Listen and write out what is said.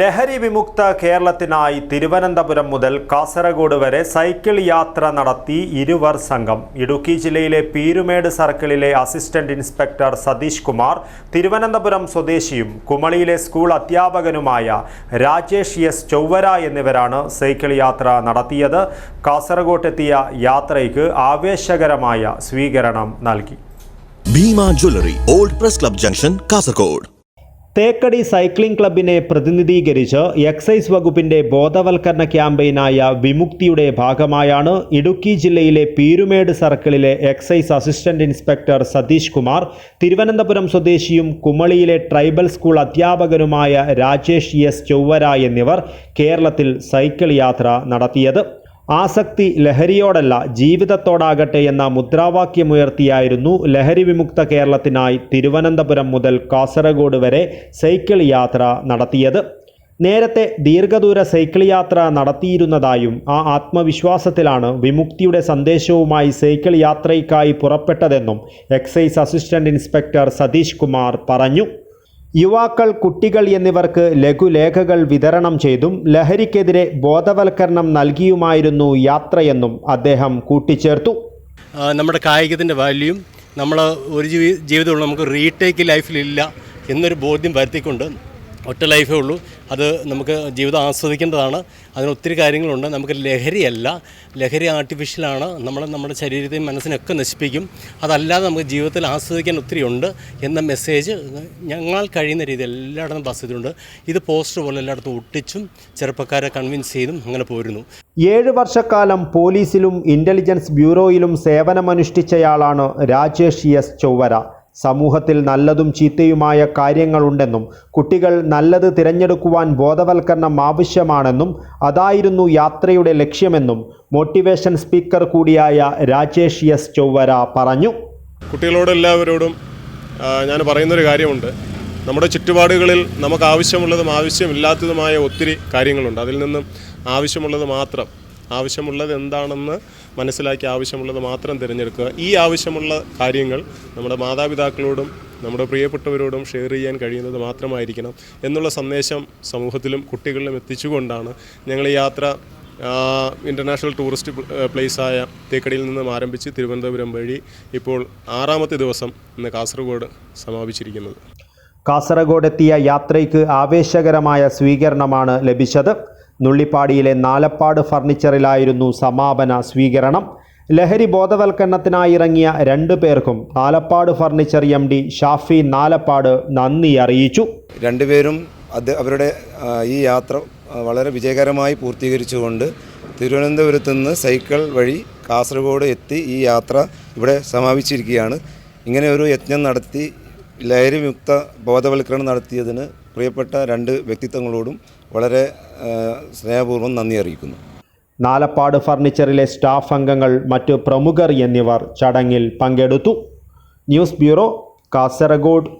ലഹരി വിമുക്ത കേരളത്തിനായി തിരുവനന്തപുരം മുതൽ കാസർഗോഡ് വരെ സൈക്കിൾ യാത്ര നടത്തി ഇരുവർ സംഘം. ഇടുക്കി ജില്ലയിലെ പീരുമേട് സർക്കിളിലെ അസിസ്റ്റന്റ് ഇൻസ്പെക്ടർ സതീഷ് കുമാർ തിരുവനന്തപുരം സ്വദേശിയും കുമളിയിലെ സ്കൂൾ അധ്യാപകനുമായ രാജേഷ് എസ് ചൊവ്വര എന്നിവരാണ് സൈക്കിൾ യാത്ര നടത്തിയത്. കാസർഗോട്ടെത്തിയ യാത്രയ്ക്ക് ആവേശകരമായ സ്വീകരണം നൽകി. Bhima jewellery old press club junction Kasaragod. Thekkady cycling ക്ലബിനെ പ്രതിനിധീകരിച്ച് എക്സൈസ് വകുപ്പിന്റെ ബോധവൽക്കരണ ക്യാമ്പയിനായ വിമുക്തിയുടെ ഭാഗമായാണ് ഇടുക്കി ജില്ലയിലെ Peermade സർക്കിളിലെ excise assistant inspector Satheesh Kumar Thiruvananthapuram സ്വദേശിയും കുമളിയിലെ ട്രൈബൽ സ്കൂൾ അധ്യാപകനുമായ രാജേഷ് എസ് ചൊവ്വര എന്നിവർ കേരളത്തിൽ സൈക്കിൾ യാത്ര നടത്തിയത്. ആസക്തി ലഹരിയോടല്ല ജീവിതത്തോടാകട്ടെ എന്ന മുദ്രാവാക്യമുയർത്തിയായിരുന്നു ലഹരി വിമുക്ത കേരളത്തിനായി തിരുവനന്തപുരം മുതൽ കാസർഗോഡ് വരെ സൈക്കിൾ യാത്ര നടത്തിയത്. നേരത്തെ ദീർഘദൂര സൈക്കിൾ യാത്ര നടത്തിയിരുന്നതായും ആ ആത്മവിശ്വാസത്തിലാണ് വിമുക്തിയുടെ സന്ദേശവുമായി സൈക്കിൾ യാത്രയ്ക്കായി പുറപ്പെട്ടതെന്നും excise assistant inspector Satheesh Kumar പറഞ്ഞു. യുവാക്കൾ കുട്ടികൾ എന്നിവർക്ക് ലഘുലേഖകൾ വിതരണം ചെയ്തും ലഹരിക്കെതിരെ ബോധവൽക്കരണം നൽകിയുമായിരുന്നു യാത്രയെന്നും അദ്ദേഹം കൂട്ടിച്ചേർത്തു. നമ്മുടെ കായികത്തിന്റെ വാല്യൂം നമ്മൾ ഒരു ജീവി ജീവിതമുള്ള നമുക്ക് റീടേക്ക് ലൈഫിലില്ല എന്നൊരു ബോധ്യം വരുത്തിക്കൊണ്ട് ഒറ്റ ലൈഫേ ഉള്ളൂ. അത് നമുക്ക് ജീവിതം ആസ്വദിക്കേണ്ടതാണ്. അതിന് ഒത്തിരി കാര്യങ്ങളുണ്ട്. നമുക്ക് ലഹരിയല്ല. ലഹരി ആർട്ടിഫിഷ്യലാണ് നമ്മൾ നമ്മുടെ ശരീരത്തെയും മനസ്സിനൊക്കെ നശിപ്പിക്കും. അതല്ലാതെ നമുക്ക് ജീവിതത്തിൽ ആസ്വദിക്കാൻ ഒത്തിരി ഉണ്ട് എന്ന മെസ്സേജ് ഞങ്ങൾ കഴിയുന്ന രീതിയിൽ എല്ലായിടത്തും ബസ് ചെയ്തിട്ടുണ്ട്. ഇത് പോസ്റ്റർ പോലെ എല്ലായിടത്തും ഒട്ടിച്ചും ചെറുപ്പക്കാരെ കൺവിൻസ് ചെയ്തും അങ്ങനെ പോരുന്നു. ഏഴ് വർഷക്കാലം പോലീസിലും ഇന്റലിജൻസ് ബ്യൂറോയിലും സേവനമനുഷ്ഠിച്ചയാളാണ് രാജേഷ് എസ് ചൊവ്വര. സമൂഹത്തിൽ നല്ലതും ചീത്തയുമായ കാര്യങ്ങളുണ്ടെന്നും കുട്ടികൾ നല്ലത് തിരഞ്ഞെടുക്കുവാൻ ബോധവൽക്കരണം ആവശ്യമാണെന്നും അതായിരുന്നു യാത്രയുടെ ലക്ഷ്യമെന്നും മോട്ടിവേഷൻ സ്പീക്കർ കൂടിയായ രാജേഷ് എസ് ചൊവ്വര പറഞ്ഞു. കുട്ടികളോട് എല്ലാവരോടും ഞാൻ പറയുന്നൊരു കാര്യമുണ്ട്. നമ്മുടെ ചുറ്റുപാടുകളിൽ നമുക്ക് ആവശ്യമുള്ളതും ആവശ്യമില്ലാത്തതുമായ ഒത്തിരി കാര്യങ്ങളുണ്ട്. അതിൽ നിന്നും ആവശ്യമുള്ളത് മാത്രം. ആവശ്യമുള്ളത് എന്താണെന്ന് മനസ്സിലാക്കി ആവശ്യമുള്ളത് മാത്രം തിരഞ്ഞെടുക്കുക. ഈ ആവശ്യമുള്ള കാര്യങ്ങൾ നമ്മുടെ മാതാപിതാക്കളോടും നമ്മുടെ പ്രിയപ്പെട്ടവരോടും ഷെയർ ചെയ്യാൻ കഴിയുന്നത് മാത്രമായിരിക്കണം എന്നുള്ള സന്ദേശം സമൂഹത്തിലും കുട്ടികളിലും എത്തിച്ചുകൊണ്ടാണ് ഞങ്ങൾ ഈ യാത്ര ഇന്റർനാഷണൽ ടൂറിസ്റ്റ് പ്ലേസായ തേക്കടിയിൽ നിന്നും ആരംഭിച്ച് തിരുവനന്തപുരം വഴി ഇപ്പോൾ ആറാമത്തെ ദിവസം ഇന്ന് കാസർഗോഡ് സമാപിച്ചിരിക്കുന്നത്. കാസർഗോഡ് എത്തിയ യാത്രയ്ക്ക് ആവേശകരമായ സ്വീകരണമാണ് ലഭിച്ചത്. നുള്ളിപ്പാടിയിലെ നാലപ്പാട് ഫർണിച്ചറിലായിരുന്നു സമാപന സ്വീകരണം. ലഹരി ബോധവൽക്കരണത്തിനായി ഇറങ്ങിയ രണ്ടു പേർക്കും Nalappad furniture M D Shafi Nalappad നന്ദി അറിയിച്ചു. രണ്ടുപേരും അത് അവരുടെ ഈ യാത്ര വളരെ വിജയകരമായി പൂർത്തീകരിച്ചുകൊണ്ട് തിരുവനന്തപുരത്ത് നിന്ന് സൈക്കിൾ വഴി കാസർഗോഡ് എത്തി ഈ യാത്ര ഇവിടെ സമാപിച്ചിരിക്കുകയാണ്. ഇങ്ങനെ ഒരു യജ്ഞം നടത്തി ലഹരിമുക്ത ബോധവൽക്കരണം നടത്തിയതിന് പ്രിയപ്പെട്ട രണ്ട് വ്യക്തിത്വങ്ങളോടും വളരെ സ്നേഹപൂർവം നന്ദി അറിയിക്കുന്നു. നാലപ്പാട് ഫർണിച്ചറിലെ സ്റ്റാഫ് അംഗങ്ങൾ മറ്റു പ്രമുഖർ എന്നിവർ ചടങ്ങിൽ പങ്കെടുത്തു. News bureau Kasaragod.